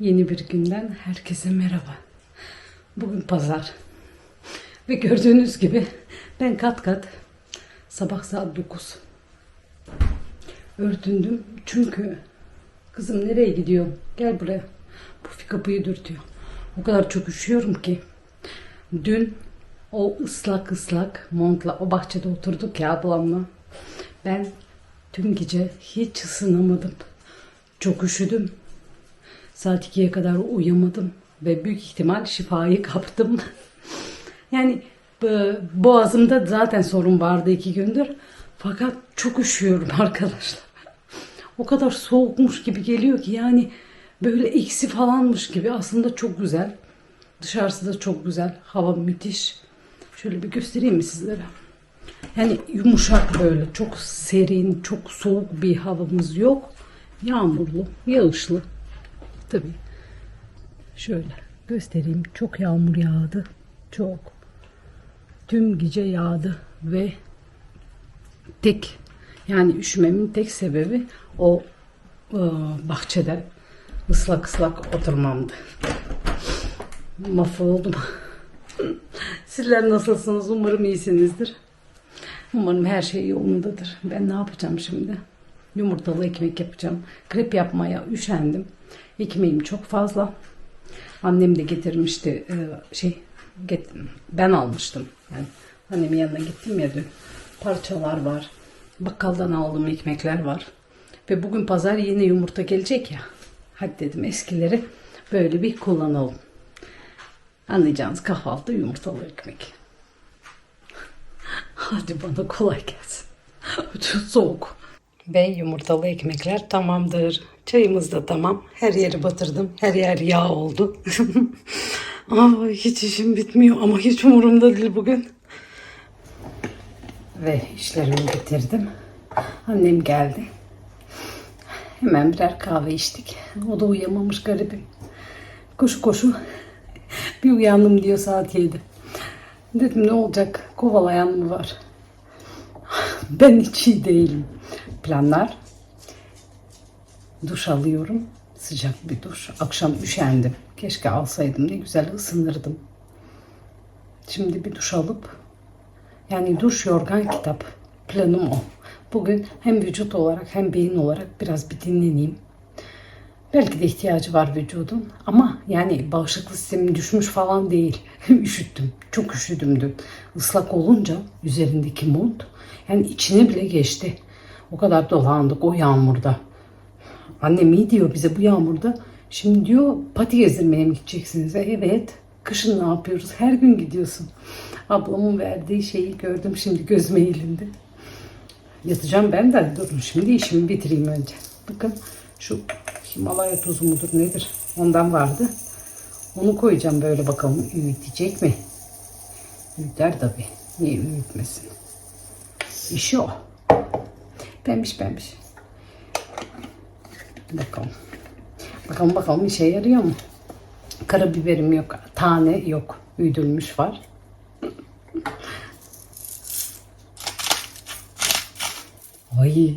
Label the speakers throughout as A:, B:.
A: Yeni bir günden herkese merhaba. Bugün pazar. Ve gördüğünüz gibi ben kat kat sabah saat 9 örtündüm. Çünkü kızım nereye gidiyor? Gel buraya. Pufi kapıyı dürtüyor. O kadar çok üşüyorum ki. Dün o ıslak ıslak montla o bahçede oturduk ya ablamla. Ben tüm gece hiç ısınamadım. Çok üşüdüm. Saat 2'ye kadar uyumadım ve büyük ihtimal şifayı kaptım. yani bu- boğazımda zaten sorun vardı iki gündür. Fakat çok üşüyorum arkadaşlar. O kadar soğukmuş gibi geliyor ki yani böyle eksi falanmış gibi aslında çok güzel. Dışarısı da çok güzel. Hava müthiş. Şöyle bir göstereyim mi sizlere? Yani yumuşak böyle çok serin, çok soğuk bir havamız yok. Yağmurlu, yağışlı. Tabii. Şöyle göstereyim. Çok yağmur yağdı. Çok. Tüm gece yağdı ve tek yani üşümemin tek sebebi o e, bahçede ıslak ıslak oturmamdı. Mahvoldum. Sizler nasılsınız? Umarım iyisinizdir. Umarım her şey yolundadır. Ben ne yapacağım şimdi? Yumurtalı ekmek yapacağım. Krep yapmaya üşendim. Ekmeğim çok fazla. Annem de getirmişti e, şey get, ben almıştım. Yani annemin yanına gittim ya dün. Parçalar var. Bakkaldan aldığım ekmekler var. Ve bugün pazar yine yumurta gelecek ya. Hadi dedim eskileri böyle bir kullanalım. Anlayacağınız kahvaltı yumurtalı ekmek. Hadi bana kolay gelsin. Çok soğuk. Ve yumurtalı ekmekler tamamdır. Çayımız da tamam. Her yeri batırdım. Her yer yağ oldu. Aa, hiç işim bitmiyor ama hiç umurumda değil bugün. Ve işlerimi bitirdim. Annem geldi. Hemen birer kahve içtik. O da uyuyamamış garibim. Koşu koşu bir uyandım diyor saat 7. Dedim ne olacak? Kovalayan mı var? Ben hiç iyi değilim. Planlar. Duş alıyorum. Sıcak bir duş. Akşam üşendim. Keşke alsaydım. Ne güzel ısınırdım. Şimdi bir duş alıp yani duş yorgan kitap. Planım o. Bugün hem vücut olarak hem beyin olarak biraz bir dinleneyim. Belki de ihtiyacı var vücudun ama yani bağışıklık sistemin düşmüş falan değil. Üşüttüm. Çok üşüdüm dün. Islak olunca üzerindeki mont yani içine bile geçti. O kadar dolandık o yağmurda. Annem iyi diyor bize bu yağmurda. Şimdi diyor pati gezdirmeye mi gideceksiniz? Evet. Kışın ne yapıyoruz? Her gün gidiyorsun. Ablamın verdiği şeyi gördüm şimdi gözüme eğilindi. Yatacağım ben de. Durun şimdi işimi bitireyim önce. Bakın şu Himalaya tuzu mudur nedir? Ondan vardı. Onu koyacağım böyle bakalım üyütecek mi? Üyüter tabii. Niye üyütmesin? İşi o. Pembiş pembiş. Bakalım. Bakalım bakalım işe yarıyor mu? Karabiberim yok. Tane yok. Üydülmüş var. Ay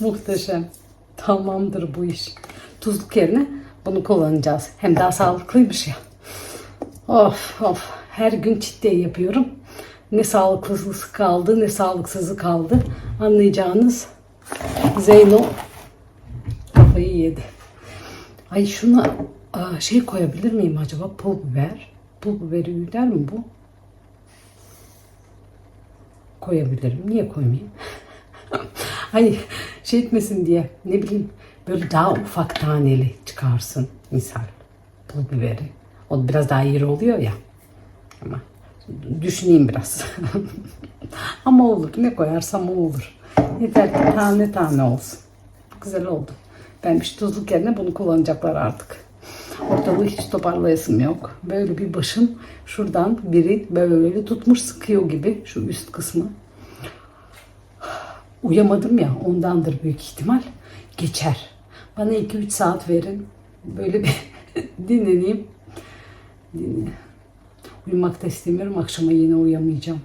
A: muhteşem. Tamamdır bu iş. Tuzluk yerine bunu kullanacağız. Hem daha sağlıklıymış ya. Of of. Her gün çitleye yapıyorum. Ne sağlıklısı kaldı ne sağlıksızı kaldı. Anlayacağınız Zeyno kafayı yedi. Ay şuna şey koyabilir miyim acaba? Pul biber. Pul biberi üder mi bu? Koyabilirim. Niye koymayayım? Hani şey etmesin diye ne bileyim böyle daha ufak taneli çıkarsın misal pul biberi. O biraz daha iri oluyor ya. Ama düşüneyim biraz. Ama olur. Ne koyarsam olur. Yeter ki tane tane olsun. Güzel oldu. Bir tuzluk yerine bunu kullanacaklar artık. Ortalığı hiç toparlayasım yok. Böyle bir başım şuradan biri böyle tutmuş sıkıyor gibi şu üst kısmı. Uyamadım ya ondandır büyük ihtimal. Geçer. Bana 2-3 saat verin. Böyle bir dinleneyim. Dinle. Uyumak da istemiyorum. Akşama yine uyuyamayacağım.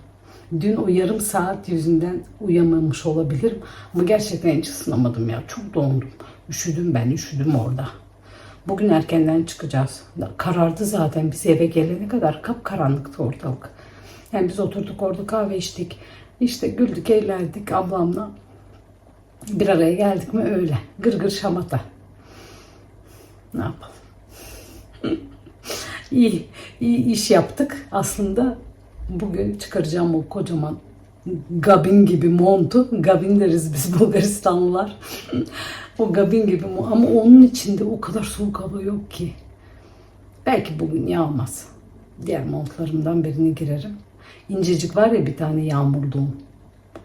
A: Dün o yarım saat yüzünden uyamamış olabilirim. Ama gerçekten hiç ısınamadım ya. Çok dondum. Üşüdüm ben. Üşüdüm orada. Bugün erkenden çıkacağız. Karardı zaten biz eve gelene kadar kapkaranlıktı ortalık. Yani biz oturduk orada kahve içtik. İşte güldük, eğlendik ablamla. Bir araya geldik mi öyle. Gırgır şamata. Ne yapalım? iyi, iyi iş yaptık. Aslında bugün çıkaracağım o kocaman gabin gibi montu. Gabin deriz biz Bulgaristanlılar. o gabin gibi. Ama onun içinde o kadar soğuk hava yok ki. Belki bugün yağmaz. Diğer montlarımdan birini girerim. İncecik var ya bir tane yağmurluğum.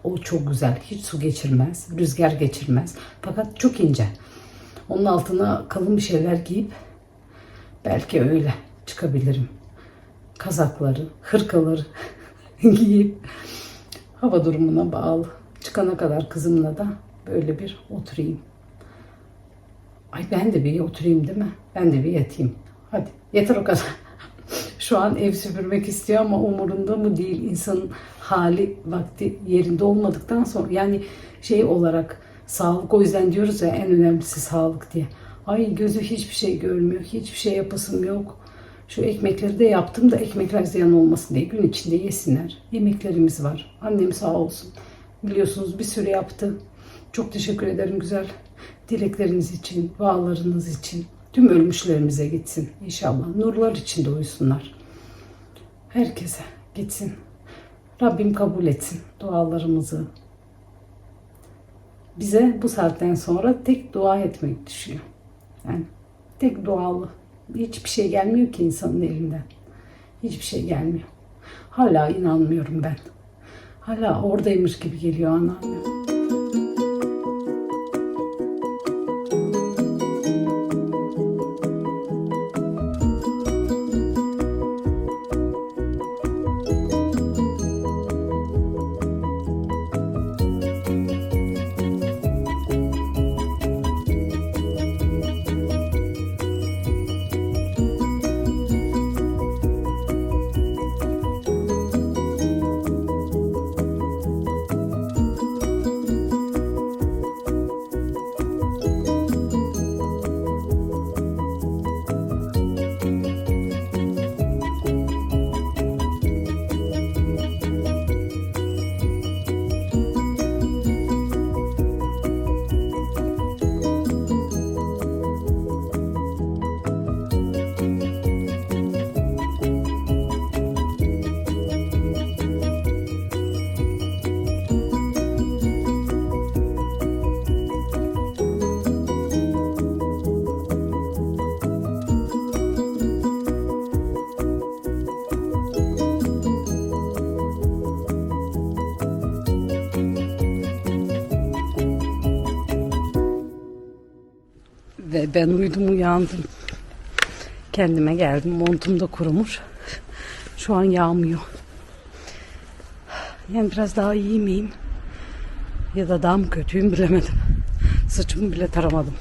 A: O çok güzel. Hiç su geçirmez. Rüzgar geçirmez. Fakat çok ince. Onun altına kalın bir şeyler giyip belki öyle çıkabilirim. Kazakları, hırkaları giyip hava durumuna bağlı. Çıkana kadar kızımla da böyle bir oturayım. Ay ben de bir oturayım değil mi? Ben de bir yatayım. Hadi yeter o kadar. Şu an ev süpürmek istiyor ama umurunda mı değil insanın hali vakti yerinde olmadıktan sonra yani şey olarak sağlık o yüzden diyoruz ya en önemlisi sağlık diye. Ay gözü hiçbir şey görmüyor. Hiçbir şey yapasım yok. Şu ekmekleri de yaptım da ekmekler ziyan olmasın diye gün içinde yesinler. Yemeklerimiz var. Annem sağ olsun. Biliyorsunuz bir sürü yaptı. Çok teşekkür ederim güzel dilekleriniz için, dualarınız için. Tüm ölmüşlerimize gitsin inşallah. Nurlar içinde uyusunlar. Herkese gitsin. Rabbim kabul etsin dualarımızı. Bize bu saatten sonra tek dua etmek düşüyor. Yani tek dualı. Hiçbir şey gelmiyor ki insanın elinden. Hiçbir şey gelmiyor. Hala inanmıyorum ben. Hala oradaymış gibi geliyor anneannem. Ben uyudum uyandım. Kendime geldim. Montum da kurumuş. Şu an yağmıyor. Yani biraz daha iyi miyim? Ya da daha mı kötüyüm bilemedim. Saçımı bile taramadım.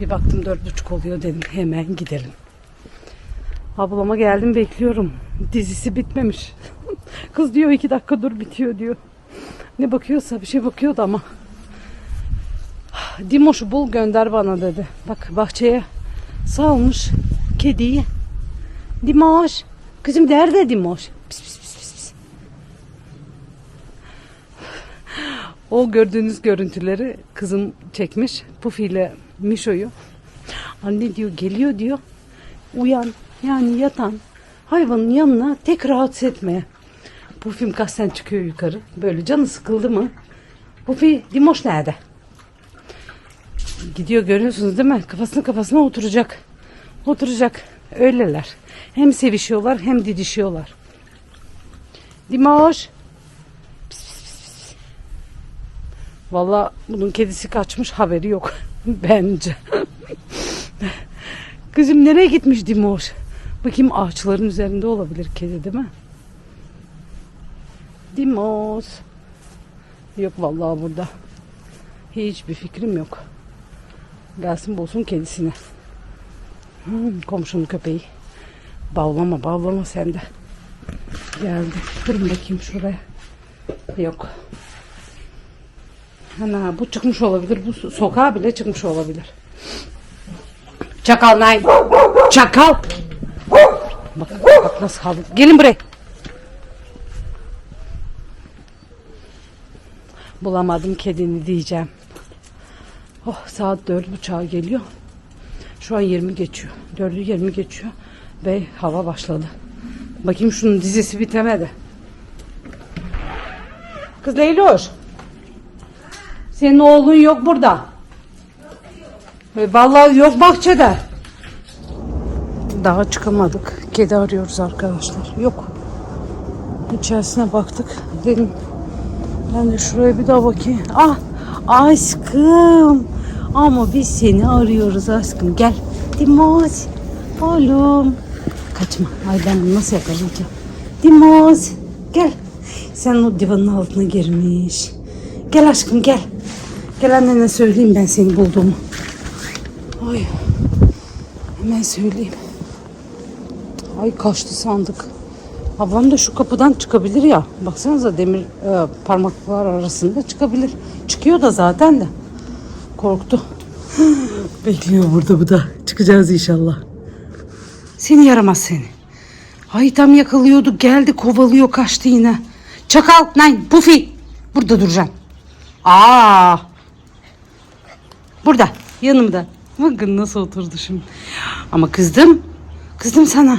A: Bir baktım dört buçuk oluyor dedim. Hemen gidelim. Ablama geldim bekliyorum. Dizisi bitmemiş. Kız diyor iki dakika dur bitiyor diyor. Ne bakıyorsa bir şey bakıyordu ama. Dimoş'u bul gönder bana dedi. Bak bahçeye salmış kediyi. Dimoş. Kızım nerede Dimoş? Pis, pis, pis, pis, pis. O gördüğünüz görüntüleri kızım çekmiş. Pufi ile Mişo'yu. Anne diyor geliyor diyor. Uyan yani yatan hayvanın yanına tek rahatsız etmeye. Pufi'm kasten çıkıyor yukarı. Böyle canı sıkıldı mı? Pufi Dimoş nerede? Gidiyor görüyorsunuz değil mi? Kafasını kafasına oturacak. Oturacak. Öyleler. Hem sevişiyorlar hem didişiyorlar. Pis. Valla bunun kedisi kaçmış haberi yok. Bence. Kızım nereye gitmiş Dimoş? Bakayım ağaçların üzerinde olabilir kedi değil mi? Dimoş. Yok vallahi burada. Hiçbir fikrim yok. Gelsin bulsun kedisini. Hmm, komşunun köpeği. Bağlama bağlama sen de. Geldi. Durun bakayım şuraya. Yok. Ana bu çıkmış olabilir. Bu so- sokağa bile çıkmış olabilir. Çakal nine. Çakal. Bak, bak nasıl havlıyor. Gelin buraya. Bulamadım kedini diyeceğim. Oh saat dört buçuğa geliyor. Şu an 20 geçiyor. 4'ü 20 geçiyor. Ve hava başladı. Bakayım şunun dizisi bitemedi. Kız Leyloş. Senin oğlun yok burada. E, Vallahi yok bahçede. Daha çıkamadık. Kedi arıyoruz arkadaşlar. Yok. İçerisine baktık. Dedim ben de şuraya bir daha bakayım. Ah aşkım. Ama biz seni arıyoruz aşkım. Gel. Dimoz. Oğlum. Kaçma. Ay ben nasıl yakalayacağım? Dimoz. Gel. Sen o divanın altına girmiş. Gel aşkım gel. Gel annene söyleyeyim ben seni bulduğumu. Ay. Hemen söyleyeyim. Ay kaçtı sandık. Ablam da şu kapıdan çıkabilir ya. Baksanıza demir e, parmaklar arasında çıkabilir. Çıkıyor da zaten de. Korktu. Bekliyor burada bu da. Çıkacağız inşallah. Seni yaramaz seni. Ay tam yakalıyordu. Geldi kovalıyor kaçtı yine. Çakal. Nein. Pufi. Burada duracağım. Aa. Burada. Yanımda. Bakın nasıl oturdu şimdi. Ama kızdım. Kızdım sana.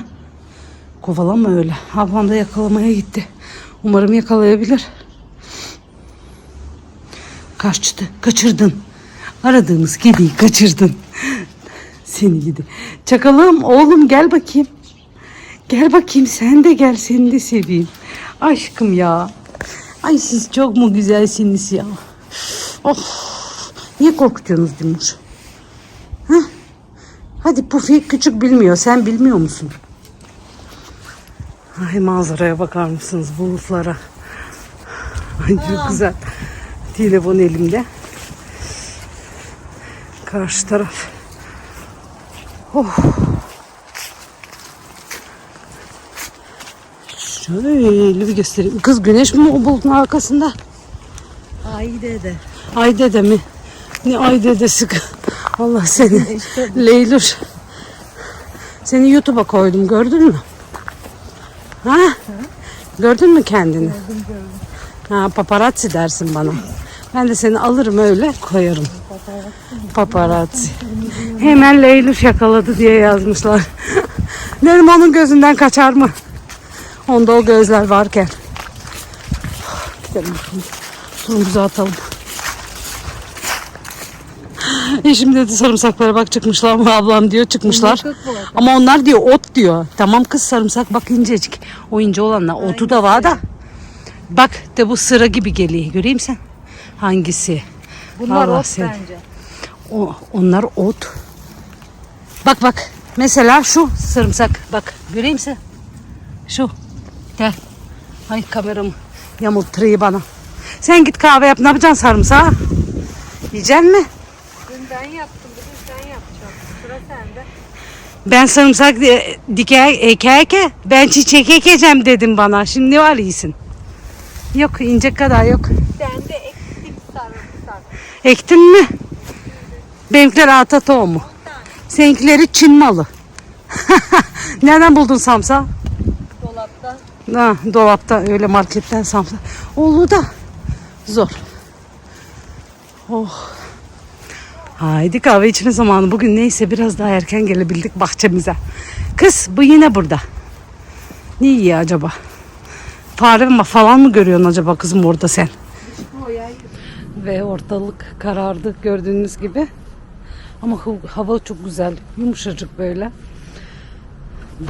A: Kovalama öyle. Ablam da yakalamaya gitti. Umarım yakalayabilir. Kaçtı. Kaçırdın. Aradığımız kediyi kaçırdın. Seni gidi. Çakalım oğlum gel bakayım. Gel bakayım sen de gel seni de seveyim. Aşkım ya. Ay siz çok mu güzelsiniz ya. Oh. Niye korkutuyorsunuz Dimur? Hah? Hadi Pufi küçük bilmiyor. Sen bilmiyor musun? Ay manzaraya bakar mısınız bulutlara? Ay çok güzel. Telefon elimde. Karşı taraf. Oh. Şöyle bir göstereyim. Kız güneş mi o bulutun arkasında?
B: Ay dede.
A: Ay dede mi? Ne ay dedesi? Allah seni. Leylur. Seni YouTube'a koydum gördün mü? Ha? Gördün mü kendini? Ha paparazzi dersin bana. Ben de seni alırım öyle koyarım. Paparazzi. Hemen Leylur yakaladı diye yazmışlar. Dedim onun gözünden kaçar mı? Onda o gözler varken. Gidelim bakalım. Suyumuzu atalım. Eşim dedi sarımsaklara bak çıkmışlar mı ablam diyor çıkmışlar. Ama onlar diyor ot diyor. Tamam kız sarımsak bak incecik. O ince olanlar otu da var da. Bak de bu sıra gibi geliyor. Göreyim sen. Hangisi?
B: Bunlar
A: Allah
B: ot
A: seni.
B: bence.
A: O, onlar ot. Bak bak. Mesela şu sarımsak. Bak göreyim sen. Şu. Gel. Ay kameramı yamultturuyor bana. Sen git kahve yap. Ne yapacaksın sarımsağı? Yiyecek mi?
B: Ben yaptım, bugün sen yapacaksın. Sıra sende.
A: Ben sarımsak di- diker ekerken ben çiçek ekeceğim dedim bana. Şimdi ne var iyisin? Yok ince kadar yok.
B: Sen de eksik sarımsak.
A: Ektin mi? Benimkiler ata tohumu. Seninkileri Çin malı. Nereden buldun samsa?
B: Dolapta.
A: Ha, dolapta öyle marketten samsa. Oğlu da zor. Oh. Haydi kahve içme zamanı. Bugün neyse biraz daha erken gelebildik bahçemize. Kız bu yine burada. Ne yiyor acaba? Fare mi falan mı görüyorsun acaba kızım orada sen? Ve ortalık karardı gördüğünüz gibi. Ama hava çok güzel. Yumuşacık böyle.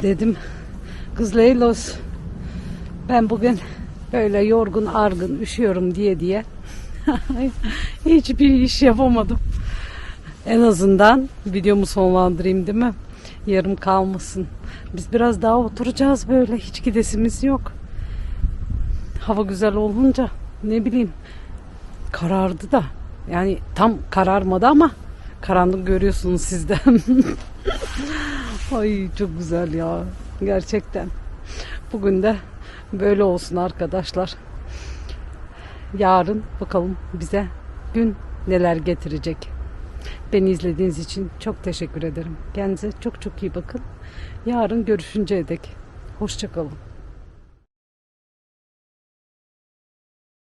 A: Dedim kız Leylos ben bugün böyle yorgun argın üşüyorum diye diye hiçbir iş yapamadım. En azından videomu sonlandırayım değil mi? Yarım kalmasın. Biz biraz daha oturacağız böyle. Hiç gidesimiz yok. Hava güzel olunca ne bileyim karardı da. Yani tam kararmadı ama karanlık görüyorsunuz siz de. Ay çok güzel ya. Gerçekten. Bugün de böyle olsun arkadaşlar. Yarın bakalım bize gün neler getirecek. Beni izlediğiniz için çok teşekkür ederim. Kendinize çok çok iyi bakın. Yarın görüşünceye dek. Hoşçakalın.